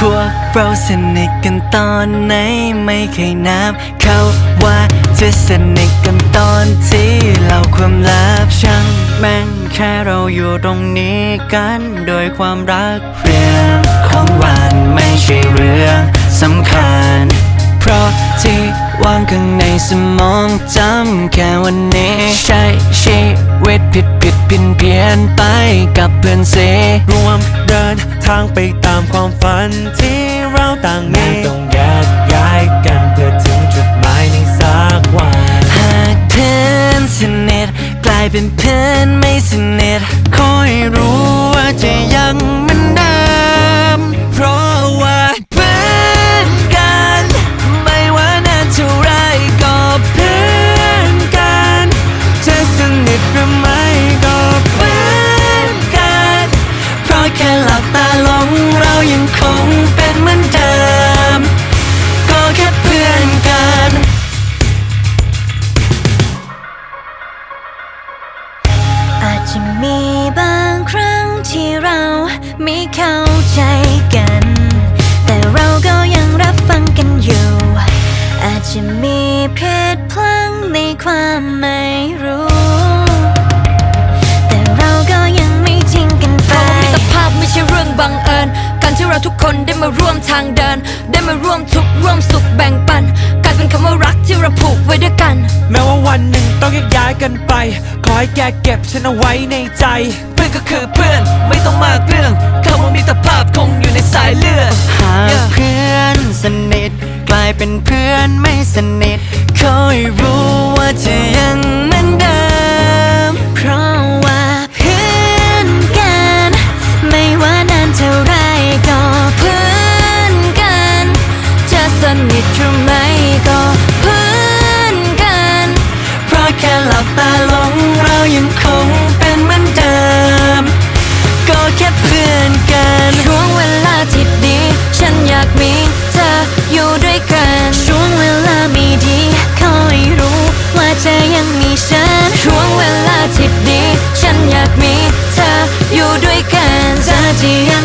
พวกเราสนิทกันตอนไหนไม่เคยนับ เขาว่าจะสนิทกันตอนที่เราความลับช่างแม่งแค่เราอยู่ตรงนี้กันโดยความรักเรื่องของวันไม่ใช่เรื่องสำคัญ เพราะที่ว่างข้างในสมองจำแค่วันนี้ใช้ชีวิตผิด พี้ยนเพียนไปกับเพื่อนเสรวมเดินทางไปตามความฝันที่เราต่างมีต้องแยกย้ายกันเพื่อถึงจุดหมายในสักวันหากเพื่อนสนิทกลายเป็นเพื่อนไม่สนิทคอยรู้ว่าจะยัง จะมีบางครั้งที่เราไม่เข้าใจกัน แต่เราก็ยังรับฟังกันอยู่ อาจจะมีเพลิดพลังในความหมาย เราทุกคนได้มาร่วมทางเดิน ได้มาร่วมทุกข์ร่วมสุขแบ่งปันกลายเป็นคำว่ารักที่เราผูกไว้ด้วยกัน แม้ว่าวันหนึ่งต้องแยกย้ายกันไป ขอให้แกเก็บฉันเอาไว้ในใจ เพื่อนก็คือเพื่อนไม่ต้องมากเรื่องคำว่ามิตรภาพคงอยู่ในสายเลือดหากเพื่อนสนิทกลายเป็นเพื่อนไม่สนิท สนิทหรือไม่ก็เพื่อนกัน เพราะแค่หลับตาลงเรายังคงเป็นเหมือนเดิม ก็แค่เพื่อนกันช่วงเวลาที่ดี ฉันอยากมีเธออยู่ด้วยกันช่วงเวลาไม่ดีคอยรู้ว่าเธอยังมีฉันช่วงเวลาที่ดี ฉันอยากมีเธออยู่ด้วยกันเธอที่ยัง